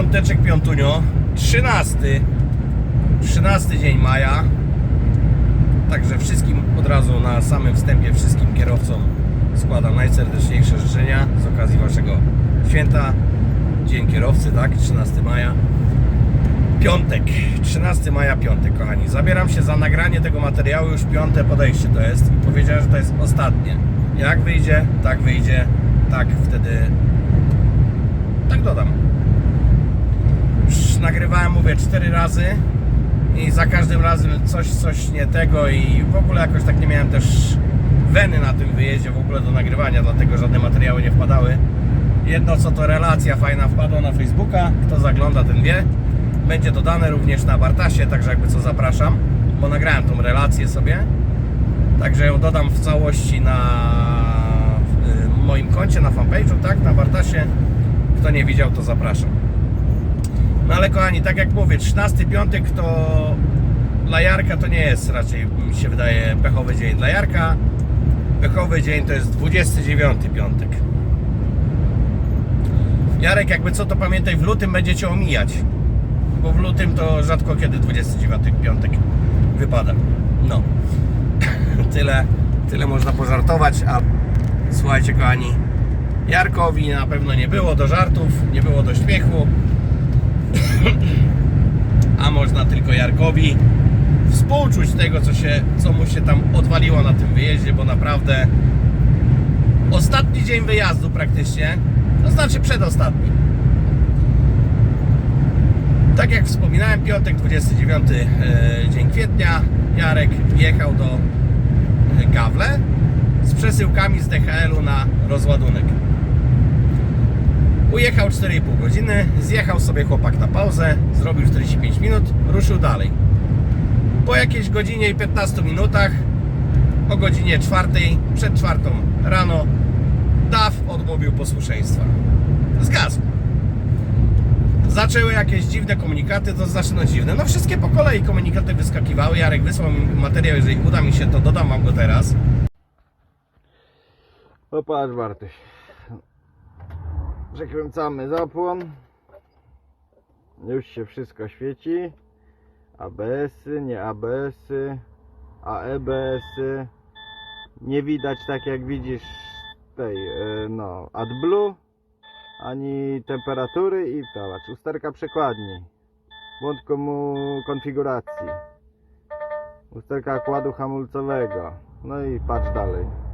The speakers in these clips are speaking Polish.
piąteczek, piątunio, 13, 13 dzień maja, także wszystkim od razu na samym wstępie, wszystkim kierowcom składam najserdeczniejsze życzenia z okazji Waszego święta, Dzień Kierowcy, tak, 13 maja. Piątek, 13 maja, piątek, kochani. Zabieram się za nagranie tego materiału, już piąte podejście to jest powiedziałem, że to jest ostatnie. Jak wyjdzie, tak wyjdzie, tak wtedy, tak dodam. Nagrywałem, mówię, cztery razy i za każdym razem coś, coś nie tego i w ogóle jakoś tak nie miałem też weny na tym wyjeździe w ogóle do nagrywania, dlatego żadne materiały nie wpadały. Jedno co to relacja fajna wpadła na Facebooka, kto zagląda ten wie. Będzie dodane również na Bartasie, także jakby co zapraszam, bo nagrałem tą relację sobie. Także ją dodam w całości na y, moim koncie, na fanpage'u, tak, na Bartasie. Kto nie widział, to zapraszam. No ale kochani, tak jak mówię, 13 piątek to dla Jarka to nie jest raczej, mi się wydaje, pechowy dzień dla Jarka. Pechowy dzień to jest 29 piątek. Jarek, jakby co to pamiętaj, w lutym będzie cię omijać. Bo w lutym to rzadko kiedy 29 piątek wypada. No. tyle, tyle można pożartować, a słuchajcie kochani, Jarkowi na pewno nie było do żartów, nie było do śmiechu. A można tylko Jarkowi współczuć tego, co, się, co mu się tam odwaliło na tym wyjeździe, bo naprawdę ostatni dzień wyjazdu praktycznie, to znaczy przedostatni. Tak jak wspominałem, piątek 29 e, dzień kwietnia, Jarek jechał do Gawle z przesyłkami z DHL-u na rozładunek. Ujechał 4,5 godziny, zjechał sobie chłopak na pauzę, zrobił 45 minut, ruszył dalej. Po jakiejś godzinie i 15 minutach, o godzinie 4, przed czwartą rano, DAF odmówił posłuszeństwa. Zgasł. Zaczęły jakieś dziwne komunikaty, to znaczy no dziwne. No wszystkie po kolei komunikaty wyskakiwały. Jarek wysłał mi materiał, jeżeli uda mi się, to dodam wam go teraz. No patrz. Przekręcamy zapłon. Już się wszystko świeci. ABS-y, nie ABS-y, AEBS-y. Nie widać tak jak widzisz tej, e, no, AdBlue, ani temperatury i zobacz, usterka przekładni. Błąd komu konfiguracji. Usterka kładu hamulcowego. No i patrz dalej.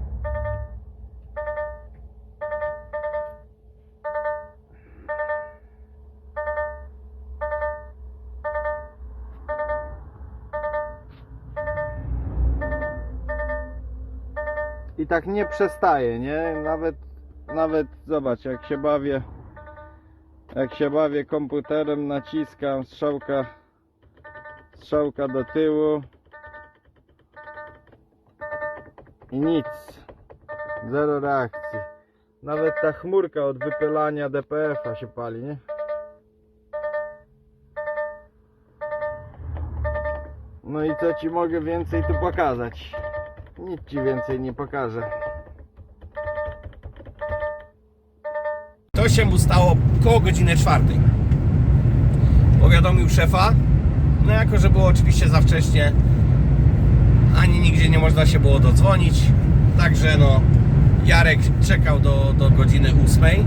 I tak nie przestaje, nie? Nawet, nawet zobacz, jak się bawię, jak się bawię komputerem, naciskam strzałka, strzałka do tyłu i nic, zero reakcji. Nawet ta chmurka od wypylania DPF-a się pali, nie? No i co ci mogę więcej tu pokazać? Nic ci więcej nie pokażę. To się mu stało koło godziny czwartej. Powiadomił szefa. No jako, że było oczywiście za wcześnie, ani nigdzie nie można się było dodzwonić. Także no, Jarek czekał do, do godziny ósmej.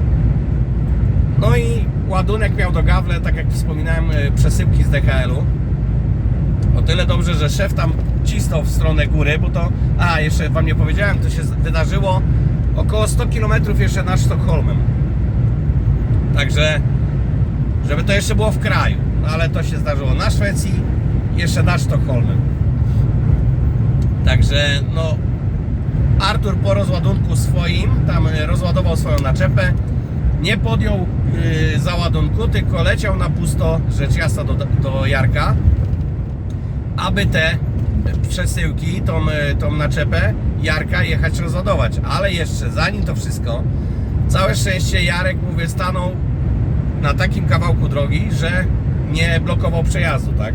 No i ładunek miał do gawle, tak jak wspominałem, y, przesyłki z DHL-u. O tyle dobrze, że szef tam cisnął w stronę góry, bo to, a jeszcze wam nie powiedziałem, to się wydarzyło około 100 km jeszcze nad Sztokholmem. Także, żeby to jeszcze było w kraju, no ale to się zdarzyło na Szwecji, jeszcze nad Sztokholmem. Także, no, Artur po rozładunku swoim, tam y, rozładował swoją naczepę, nie podjął y, załadunku, tylko leciał na pusto, rzecz jasna, do, do Jarka, aby te przesyłki, tą, y, tą naczepę Jarka jechać rozładować. Ale jeszcze zanim to wszystko, całe szczęście Jarek, mówię, stanął na takim kawałku drogi, że nie blokował przejazdu, tak?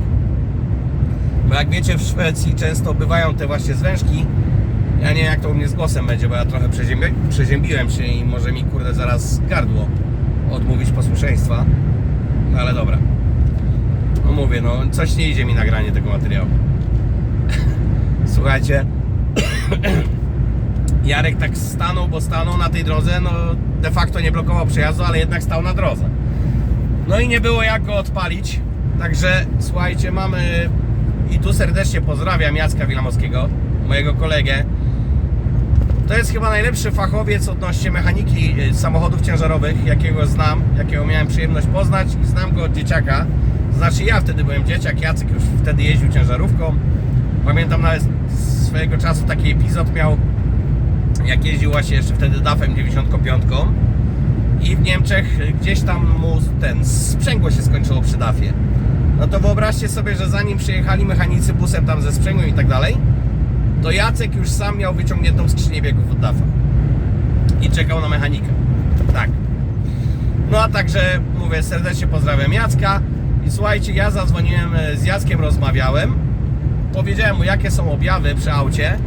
Bo jak wiecie, w Szwecji często bywają te właśnie zwężki Ja nie wiem jak to u mnie z głosem będzie, bo ja trochę przeziębi przeziębiłem się i może mi kurde zaraz gardło odmówić posłuszeństwa. No ale dobra. No mówię, no coś nie idzie mi nagranie tego materiału. Słuchajcie. Jarek tak stanął, bo stanął na tej drodze, no de facto nie blokował przejazdu, ale jednak stał na drodze. No i nie było jak go odpalić. Także słuchajcie, mamy i tu serdecznie pozdrawiam Jacka Wilamowskiego, mojego kolegę. To jest chyba najlepszy fachowiec odnośnie mechaniki y, samochodów ciężarowych, jakiego znam, jakiego miałem przyjemność poznać i znam go od dzieciaka. Znaczy ja wtedy byłem dzieciak, Jacek już wtedy jeździł ciężarówką. Pamiętam nawet swojego czasu taki epizod miał, jak jeździł właśnie jeszcze wtedy DAF-em 95 i w Niemczech gdzieś tam mu ten sprzęgło się skończyło przy DAF-ie. No to wyobraźcie sobie, że zanim przyjechali mechanicy busem tam ze sprzęgłem i tak dalej, to Jacek już sam miał wyciągniętą skrzynię biegów od DAF-a i czekał na mechanikę. Tak. No a także mówię serdecznie pozdrawiam Jacka i słuchajcie, ja zadzwoniłem e, z Jackiem, rozmawiałem, powiedziałem mu jakie są objawy przy aucie,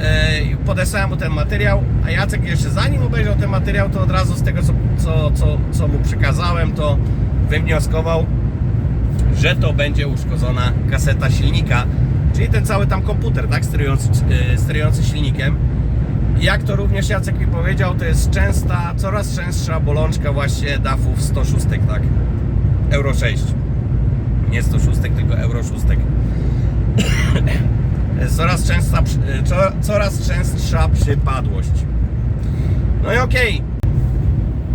e, podesłałem mu ten materiał, a Jacek jeszcze zanim obejrzał ten materiał, to od razu z tego co, co, co, co mu przekazałem, to wywnioskował, że to będzie uszkodzona kaseta silnika, czyli ten cały tam komputer, tak, sterujący, e, sterujący silnikiem. Jak to również Jacek mi powiedział, to jest częsta, coraz częstsza bolączka właśnie DAF-ów 106, tak, Euro 6. Nie 106, tylko Euro 6. Coraz, częstsza, co- coraz częstsza przypadłość. No i okej.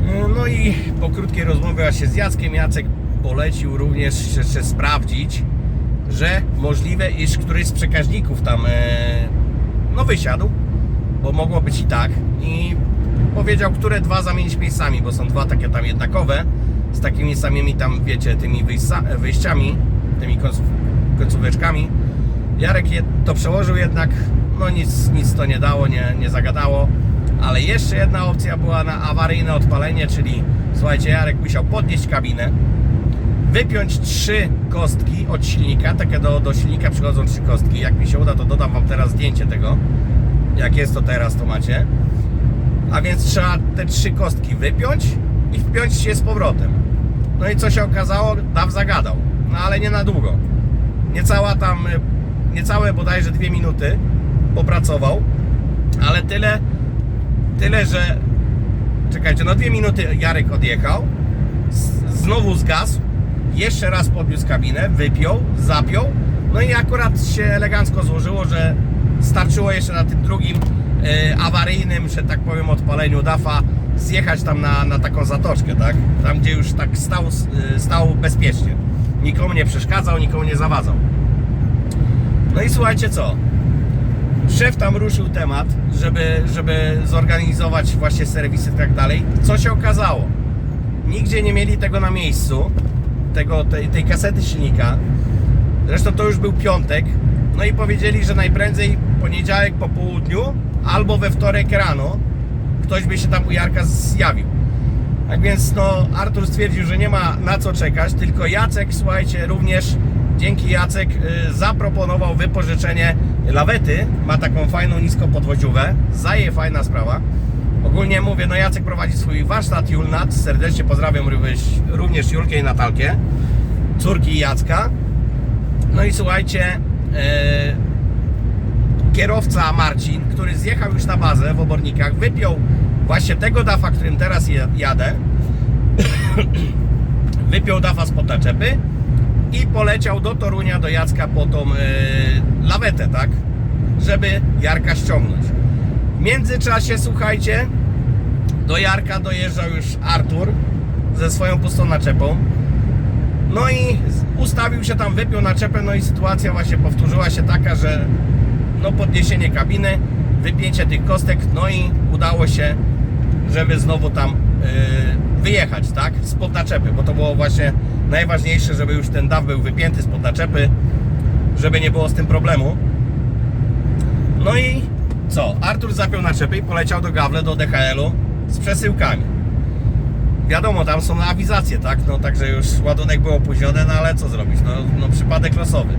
E, No i po krótkiej rozmowie właśnie z Jackiem, Jacek polecił również jeszcze sprawdzić, że możliwe, iż któryś z przekaźników tam e, no wysiadł, bo mogło być i tak. I powiedział, które dwa zamienić miejscami, bo są dwa takie tam jednakowe, z takimi samymi tam, wiecie, tymi wyjścia- wyjściami, tymi końców, końcóweczkami. Jarek to przełożył jednak, no nic, nic to nie dało, nie, nie zagadało. Ale jeszcze jedna opcja była na awaryjne odpalenie, czyli słuchajcie, Jarek musiał podnieść kabinę, wypiąć trzy kostki od silnika, takie do, do silnika przychodzą trzy kostki. Jak mi się uda, to dodam Wam teraz zdjęcie tego. Jak jest to teraz, to macie. A więc trzeba te trzy kostki wypiąć i wpiąć się z powrotem. No i co się okazało? Daw zagadał. No ale nie na długo. Niecała tam, y, niecałe bodajże dwie minuty popracował, ale tyle, tyle, że czekajcie, no dwie minuty Jarek odjechał, z- znowu zgasł, jeszcze raz podniósł kabinę, wypiął, zapiął, no i akurat się elegancko złożyło, że starczyło jeszcze na tym drugim e, awaryjnym, że tak powiem, odpaleniu DAFA zjechać tam na, na taką zatoczkę, tak? Tam, gdzie już tak stał, e, stał bezpiecznie. Nikomu nie przeszkadzał, nikomu nie zawadzał. No i słuchajcie co? Szef tam ruszył temat, żeby, żeby zorganizować właśnie serwisy i tak dalej. Co się okazało? Nigdzie nie mieli tego na miejscu, tego, tej, tej kasety silnika. Zresztą to już był piątek. No i powiedzieli, że najprędzej poniedziałek po południu albo we wtorek rano ktoś by się tam u Jarka zjawił. Tak więc no Artur stwierdził, że nie ma na co czekać, tylko Jacek, słuchajcie, również dzięki Jacek y, zaproponował wypożyczenie lawety. Ma taką fajną niskopodwoziówę. Zaje fajna sprawa. Ogólnie mówię, no Jacek prowadzi swój warsztat Julnat. Serdecznie pozdrawiam również, Julkę i Natalkę, córki Jacka. No i słuchajcie, e, kierowca Marcin, który zjechał już na bazę w Obornikach, wypiął właśnie tego dafa, którym teraz jadę, wypiął dafa spod naczepy i poleciał do Torunia, do Jacka po tą e, lawetę, tak? Żeby Jarka ściągnąć. W międzyczasie, słuchajcie, do Jarka dojeżdżał już Artur ze swoją pustą naczepą. No i ustawił się tam, wypiął naczepę, no i sytuacja właśnie powtórzyła się taka, że no podniesienie kabiny, wypięcie tych kostek, no i udało się, żeby znowu tam yy, wyjechać, tak, spod naczepy, bo to było właśnie najważniejsze, żeby już ten DAW był wypięty spod naczepy, żeby nie było z tym problemu. No i co? Artur zapiął naczepy i poleciał do Gawle, do DHL-u z przesyłkami. Wiadomo, tam są awizacje, tak? No także już ładunek był opóźniony, no ale co zrobić? No, no przypadek losowy.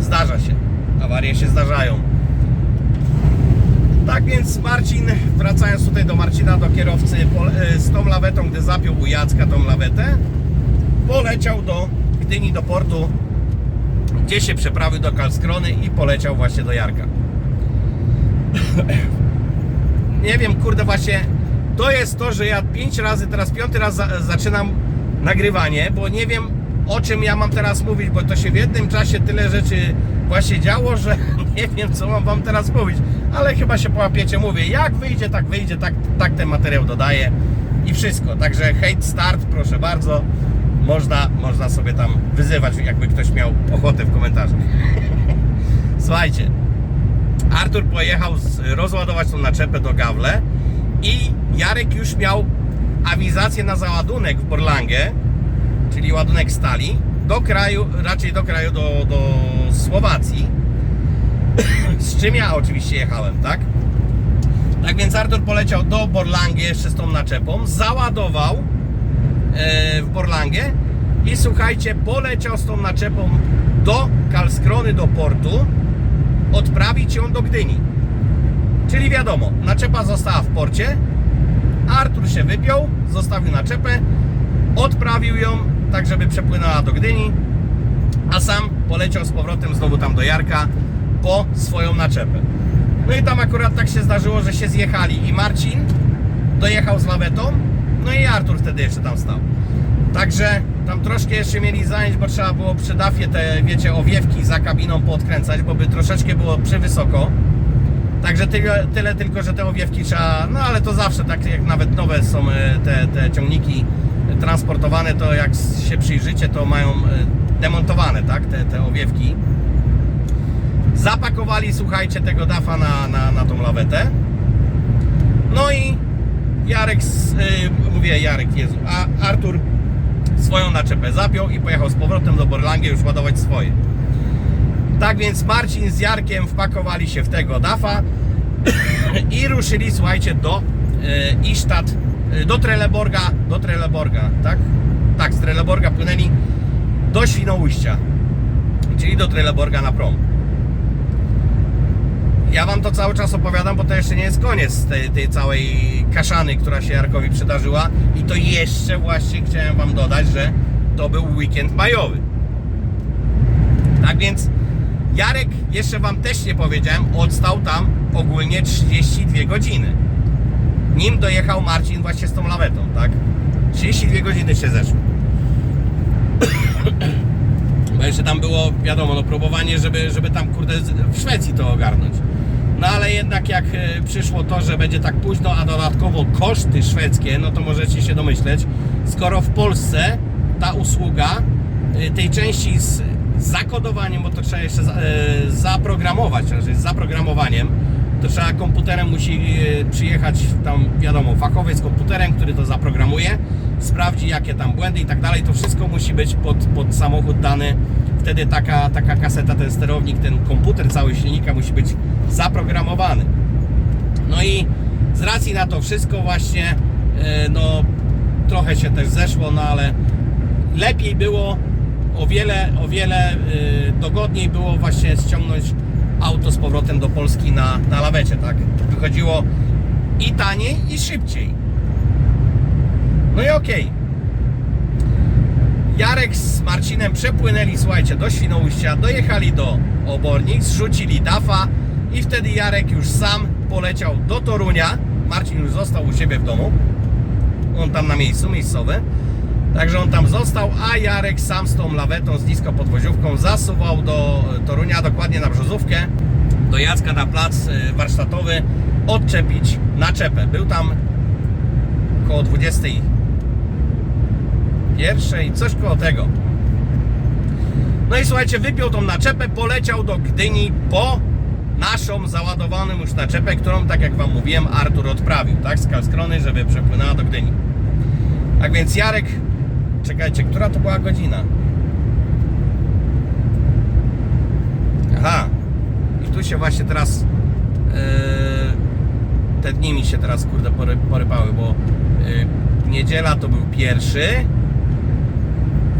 Zdarza się. Awarie się zdarzają. Tak więc Marcin, wracając tutaj do Marcina, do kierowcy, e, z tą lawetą, gdy zapiął u Jacka tą lawetę, poleciał do Gdyni, do portu, gdzie się przeprawił do Kalskrony i poleciał właśnie do Jarka. Nie wiem, kurde, właśnie to jest to, że ja pięć razy, teraz piąty raz za, zaczynam nagrywanie, bo nie wiem o czym ja mam teraz mówić, bo to się w jednym czasie tyle rzeczy właśnie działo, że nie wiem co mam wam teraz mówić, ale chyba się połapiecie, mówię, jak wyjdzie, tak wyjdzie, tak, tak ten materiał dodaję i wszystko, także hate start, proszę bardzo, można, można sobie tam wyzywać, jakby ktoś miał ochotę w komentarzach. Słuchajcie, Artur pojechał rozładować tą naczepę do Gawle i Jarek już miał awizację na załadunek w Borlangie, czyli ładunek stali, do kraju, raczej do kraju, do, do Słowacji, z czym ja oczywiście jechałem, tak? Tak więc Artur poleciał do Borlangie jeszcze z tą naczepą, załadował w Borlangie i słuchajcie, poleciał z tą naczepą do Kalskrony, do portu, odprawić ją do Gdyni. Czyli wiadomo, naczepa została w porcie, Artur się wypiął, zostawił naczepę, odprawił ją tak, żeby przepłynęła do Gdyni, a sam poleciał z powrotem znowu tam do Jarka po swoją naczepę. No i tam akurat tak się zdarzyło, że się zjechali i Marcin dojechał z lawetą, no i Artur wtedy jeszcze tam stał. Także tam troszkę jeszcze mieli zająć, bo trzeba było przy dafie te, wiecie, owiewki za kabiną poodkręcać, bo by troszeczkę było przywysoko. Także tyle, tyle tylko, że te owiewki trzeba, no ale to zawsze tak jak nawet nowe są e, te, te ciągniki transportowane, to jak się przyjrzycie, to mają e, demontowane, tak, te, te owiewki. Zapakowali, słuchajcie, tego dafa na, na, na tą lawetę. No i Jarek, z- y, mówię Jarek, Jezu, a Artur swoją naczepę zapiął i pojechał z powrotem do Borlangie już ładować swoje. Tak więc Marcin z Jarkiem wpakowali się w tego dafa i ruszyli, słuchajcie, do y, Isztat, y, do Trelleborga, do Trelleborga, tak? Tak, z Trelleborga płynęli do Świnoujścia, czyli do Trelleborga na prom. Ja wam to cały czas opowiadam, bo to jeszcze nie jest koniec tej, tej całej kaszany, która się Jarkowi przydarzyła. I to jeszcze właśnie chciałem wam dodać, że to był weekend majowy. Tak więc Jarek, jeszcze wam też nie powiedziałem, odstał tam ogólnie 32 godziny. Nim dojechał Marcin właśnie z tą lawetą, tak? 32 godziny się zeszły. Bo jeszcze tam było, wiadomo, no próbowanie, żeby, żeby tam, kurde, w Szwecji to ogarnąć. No ale jednak jak e, przyszło to, że będzie tak późno, a dodatkowo koszty szwedzkie, no to możecie się domyśleć, skoro w Polsce ta usługa e, tej części z zakodowaniem, bo to trzeba jeszcze e, zaprogramować, znaczy z zaprogramowaniem, to trzeba komputerem musi przyjechać tam, wiadomo, fachowiec z komputerem, który to zaprogramuje, sprawdzi jakie tam błędy i tak dalej, to wszystko musi być pod, pod samochód dany. Wtedy taka, taka kaseta, ten sterownik, ten komputer cały silnika musi być zaprogramowany. No i z racji na to wszystko właśnie, e, no trochę się też zeszło, no ale lepiej było, o wiele, o wiele e, dogodniej było właśnie ściągnąć auto z powrotem do Polski na, na lawecie, tak? Wychodziło i taniej, i szybciej. No i okej. Jarek z Marcinem przepłynęli, słuchajcie, do Świnoujścia, dojechali do Obornik, zrzucili dafa i wtedy Jarek już sam poleciał do Torunia. Marcin już został u siebie w domu. On tam na miejscu, miejscowy. Także on tam został, a Jarek sam z tą lawetą, z nisko podwoziówką zasuwał do Torunia, dokładnie na Brzozówkę, do Jacka na plac y, warsztatowy, odczepić naczepę. Był tam około 20 pierwszej, coś koło tego. No i słuchajcie, wypiął tą naczepę, poleciał do Gdyni po naszą załadowaną już naczepę, którą, tak jak Wam mówiłem, Artur odprawił, tak, z Kalskrony, żeby przepłynęła do Gdyni. Tak więc Jarek, czekajcie, która to była godzina? Aha, i tu się właśnie teraz yy, te dni mi się teraz, kurde, pory, porypały, bo yy, niedziela to był pierwszy,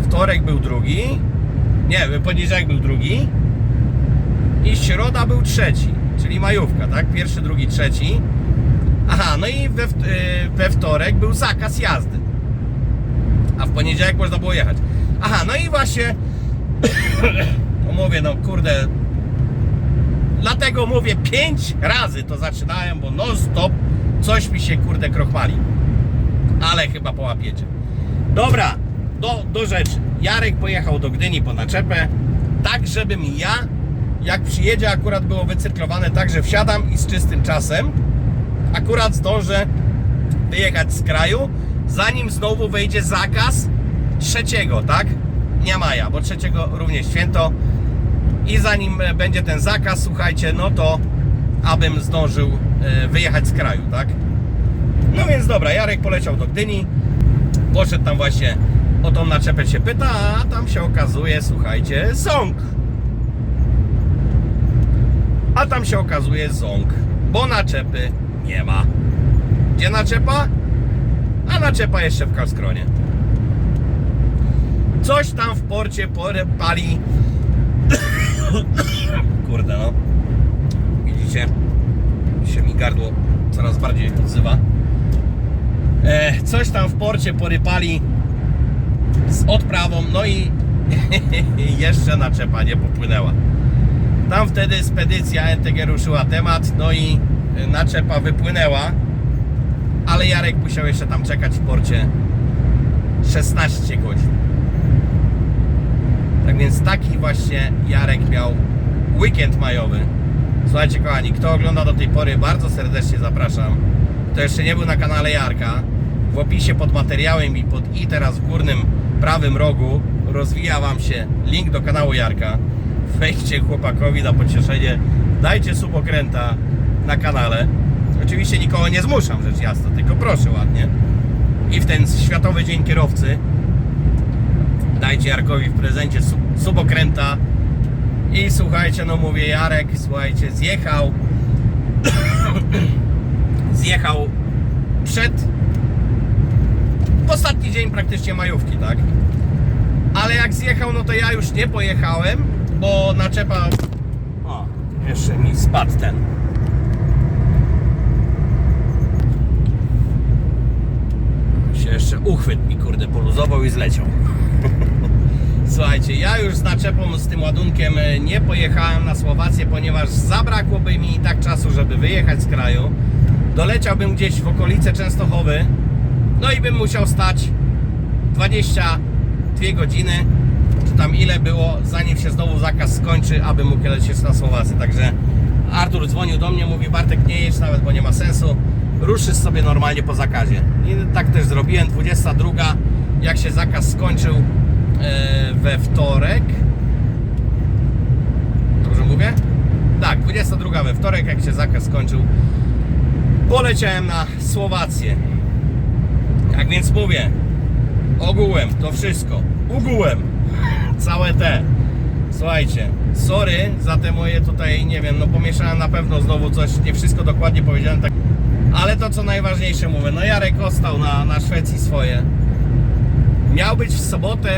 wtorek był drugi, nie, poniedziałek był drugi i środa był trzeci, czyli majówka, tak? Pierwszy, drugi, trzeci. Aha, no i we, y, we wtorek był zakaz jazdy. A w poniedziałek można było jechać. Aha, no i właśnie, no mówię, no kurde, dlatego mówię, pięć razy to zaczynałem, bo non stop coś mi się kurde krochmali. Ale chyba połapiecie. Dobra, do, do rzeczy. Jarek pojechał do Gdyni po naczepę, tak żebym ja, jak przyjedzie, akurat było wycyrklowane tak, że wsiadam i z czystym czasem, akurat zdążę wyjechać z kraju, zanim znowu wejdzie zakaz trzeciego, tak? Dnia maja, bo trzeciego również święto. I zanim e, będzie ten zakaz, słuchajcie, no to abym zdążył e, wyjechać z kraju, tak? No więc dobra, Jarek poleciał do Gdyni, poszedł tam właśnie o tą naczepę się pyta, a tam się okazuje, słuchajcie, ząg. A tam się okazuje ząg, bo naczepy nie ma. Gdzie naczepa? A naczepa jeszcze w Kalskronie. Coś tam w porcie porę pali. Kurde no. Widzicie? Się mi gardło coraz bardziej odzywa. E, coś tam w porcie porypali z odprawą, no i jeszcze naczepa nie popłynęła. Tam wtedy spedycja NTG ruszyła temat, no i naczepa wypłynęła, ale Jarek musiał jeszcze tam czekać w porcie 16 godzin. Tak więc taki właśnie Jarek miał weekend majowy. Słuchajcie kochani, kto ogląda do tej pory, bardzo serdecznie zapraszam. Kto jeszcze nie był na kanale Jarka, w opisie pod materiałem i pod i teraz w górnym prawym rogu rozwija Wam się link do kanału Jarka. Wejdźcie chłopakowi na pocieszenie, dajcie subokręta na kanale. Oczywiście nikogo nie zmuszam, rzecz jasna, tylko proszę ładnie. I w ten Światowy Dzień Kierowcy dajcie Jarkowi w prezencie sub, subokręta i słuchajcie, no mówię Jarek, słuchajcie, zjechał zjechał przed ostatni dzień praktycznie majówki, tak? Ale jak zjechał, no to ja już nie pojechałem, bo naczepa o, jeszcze mi spadł ten. Się jeszcze uchwyt mi kurde poluzował i zleciał. Słuchajcie, ja już z naczepą, z tym ładunkiem e, nie pojechałem na Słowację, ponieważ zabrakłoby mi i tak czasu, żeby wyjechać z kraju. Doleciałbym gdzieś w okolice Częstochowy, no i bym musiał stać 22 godziny, tam ile było, zanim się znowu zakaz skończy, aby mógł lecieć na Słowację. Także Artur dzwonił do mnie, mówi Bartek nie jedź nawet, bo nie ma sensu, ruszysz sobie normalnie po zakazie. I tak też zrobiłem, 22, jak się zakaz skończył, e, we wtorek. Dobrze mówię? Tak, 22 we wtorek, jak się zakaz skończył, poleciałem na Słowację. Jak więc mówię, ogółem to wszystko, ugółem, całe te. Słuchajcie, sorry za te moje tutaj, nie wiem, no pomieszałem na pewno znowu coś, nie wszystko dokładnie powiedziałem, tak, ale to co najważniejsze mówię, no Jarek ostał na, na Szwecji swoje. Miał być w sobotę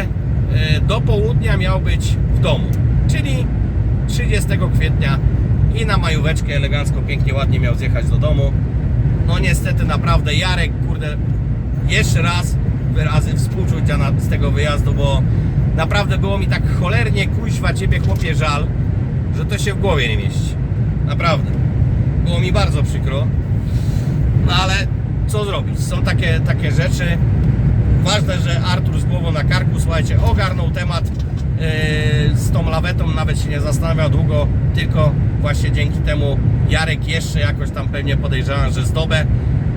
e, do południa miał być w domu, czyli 30 kwietnia i na majóweczkę elegancko, pięknie, ładnie miał zjechać do domu. No niestety naprawdę Jarek, kurde, jeszcze raz wyrazy współczucia z tego wyjazdu, bo naprawdę było mi tak cholernie kuźwa ciebie chłopie żal, że to się w głowie nie mieści. Naprawdę. Było mi bardzo przykro. No ale co zrobić? Są takie, takie rzeczy. Ważne, że Artur z głową na karku, słuchajcie, ogarnął temat yy, z tą lawetą, nawet się nie zastanawiał długo, tylko właśnie dzięki temu Jarek jeszcze jakoś tam pewnie podejrzewam, że z dobę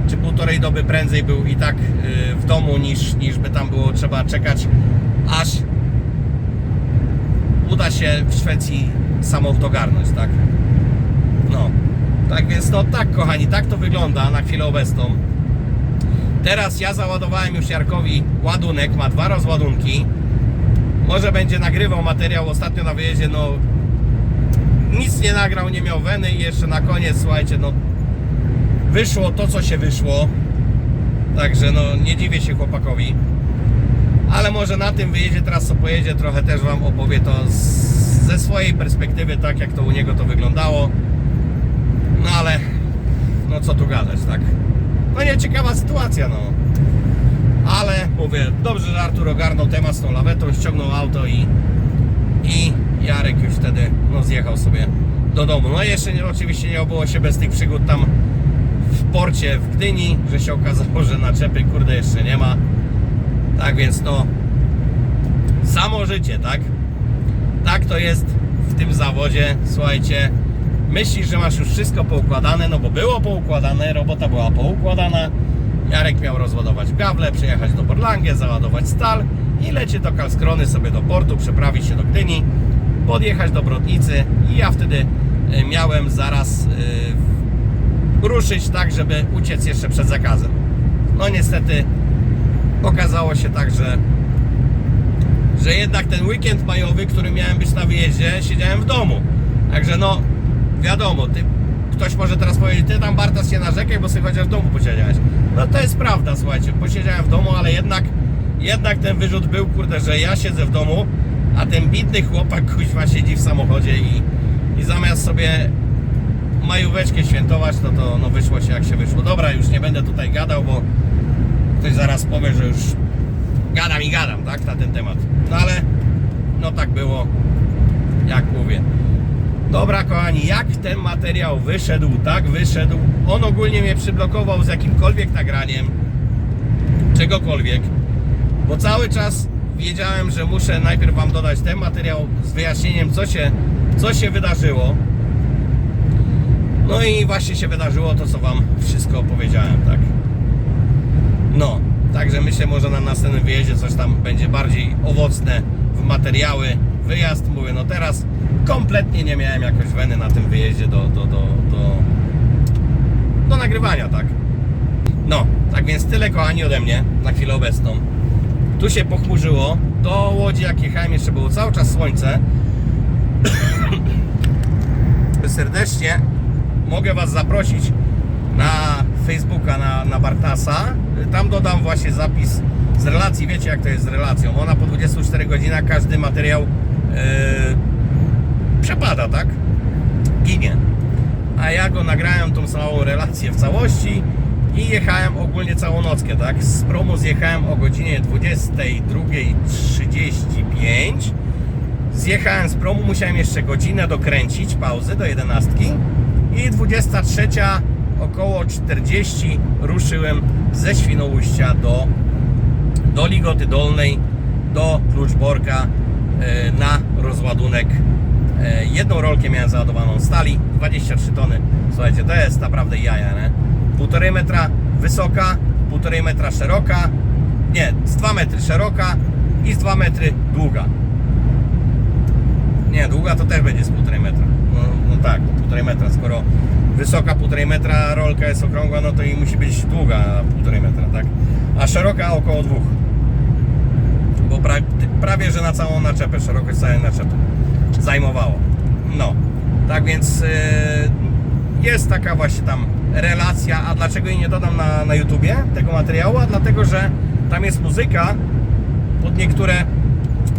czy półtorej doby prędzej był i tak yy, w domu niż, niż by tam było trzeba czekać, aż uda się w Szwecji samochód ogarnąć, tak? No, tak więc no tak kochani, tak to wygląda na chwilę obecną. Teraz ja załadowałem już Jarkowi ładunek, ma dwa rozładunki. Może będzie nagrywał materiał ostatnio na wyjeździe, no nic nie nagrał, nie miał weny i jeszcze na koniec, słuchajcie, no wyszło to, co się wyszło. Także no nie dziwię się chłopakowi. Ale może na tym wyjeździe teraz co pojedzie, trochę też Wam opowie to z, ze swojej perspektywy, tak jak to u niego to wyglądało. No ale, no co tu gadać, tak? No nieciekawa sytuacja, no. Ale mówię, dobrze, że Artur ogarnął temat z tą lawetą, ściągnął auto i, i Jarek już wtedy no, zjechał sobie do domu. No i jeszcze nie, oczywiście nie obyło się bez tych przygód tam w porcie w Gdyni, że się okazało, że naczepy kurde jeszcze nie ma. Tak więc no, samo życie, tak? Tak to jest w tym zawodzie. Słuchajcie, myślisz, że masz już wszystko poukładane, no bo było poukładane, robota była poukładana. Jarek miał rozładować gawle, przyjechać do Borlangie, załadować stal i lecieć do Kalskrony sobie do portu, przeprawić się do Gdyni, podjechać do Brodnicy i ja wtedy e, miałem zaraz e, ruszyć tak, żeby uciec jeszcze przed zakazem. No niestety okazało się tak, że że jednak ten weekend majowy, który miałem być na wyjeździe, siedziałem w domu. Także no, wiadomo, ty, ktoś może teraz powiedzieć, ty tam Bartas się narzekaj, bo sobie chociaż w domu posiedziałeś. No to jest prawda, słuchajcie, posiedziałem w domu, ale jednak, jednak ten wyrzut był, kurde, że ja siedzę w domu, a ten bidny chłopak kuźwa siedzi w samochodzie i, i zamiast sobie majóweczkę świętować, no to no wyszło się jak się wyszło. Dobra, już nie będę tutaj gadał, bo ktoś zaraz powie, że już gadam i gadam, tak, na ten temat. No ale, no tak było, jak mówię. Dobra, kochani, jak ten materiał wyszedł, tak wyszedł. On ogólnie mnie przyblokował z jakimkolwiek nagraniem, czegokolwiek, bo cały czas wiedziałem, że muszę najpierw Wam dodać ten materiał z wyjaśnieniem, co się, co się wydarzyło. No i właśnie się wydarzyło to, co Wam wszystko opowiedziałem, tak. No, także myślę, może na następnym wyjeździe coś tam będzie bardziej owocne w materiały. Wyjazd, mówię, no teraz kompletnie nie miałem jakoś weny na tym wyjeździe do, do, do, do, do nagrywania, tak. No, tak więc tyle kochani ode mnie na chwilę obecną. Tu się pochmurzyło, do Łodzi jak jechałem jeszcze było cały czas słońce. Serdecznie mogę Was zaprosić na Facebooka, na, na Bartasa. Tam dodam właśnie zapis z relacji. Wiecie jak to jest z relacją. Ona po 24 godzinach każdy materiał yy, przepada, tak? Ginie. A ja go nagrałem tą całą relację w całości i jechałem ogólnie całą nockę, tak? Z promu zjechałem o godzinie 22.35 Zjechałem z promu, musiałem jeszcze godzinę dokręcić, pauzy do 11 i 23 około 40 ruszyłem ze Świnoujścia do, do Ligoty Dolnej, do Kluczborka e, na rozładunek. E, Jedną rolkę miałem załadowaną stali, 23 tony. Słuchajcie, to jest naprawdę jaja, nie? Półtorej metra wysoka, półtorej metra szeroka, nie, z 2 metry szeroka i z 2 metry długa. Nie, długa to też będzie z 1,5 metra. No, no tak, 1,5 metra. Skoro wysoka 1,5 metra, rolka jest okrągła, no to i musi być długa 1,5 metra, tak? A szeroka około 2. Bo pra, prawie, że na całą naczepę, szerokość całej naczepy zajmowało. No, tak więc yy, jest taka właśnie tam relacja. A dlaczego jej nie dodam na, na YouTubie tego materiału? A dlatego, że tam jest muzyka pod niektóre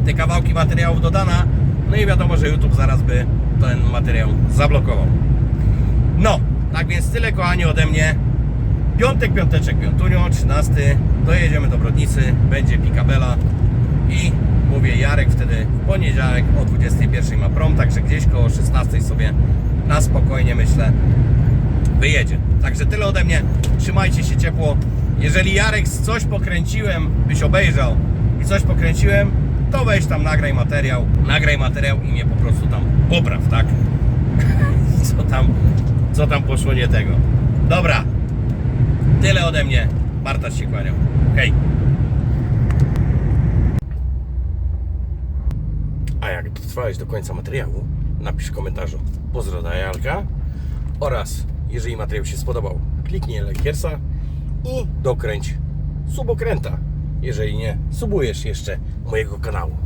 te kawałki materiałów dodana. No i wiadomo, że YouTube zaraz by ten materiał zablokował. No, tak więc tyle kochani ode mnie. Piątek, piąteczek, piątunio, 13. Dojedziemy do Brodnicy, będzie pikabela i mówię Jarek wtedy w poniedziałek o 21 ma prom, także gdzieś koło 16 sobie na spokojnie myślę wyjedzie. Także tyle ode mnie. Trzymajcie się ciepło. Jeżeli Jarek coś pokręciłem, byś obejrzał i coś pokręciłem, to weź tam nagraj materiał, nagraj materiał i mnie po prostu tam popraw, tak? Co tam, co tam poszło nie tego. Dobra. Tyle ode mnie. Bartasz się kłaniał. Hej. A jak dotrwałeś do końca materiału, napisz w komentarzu pozdro dla Jarka oraz jeżeli materiał się spodobał, kliknij lajkiersa i dokręć subokręta, jeżeli nie subujesz jeszcze mojego kanału.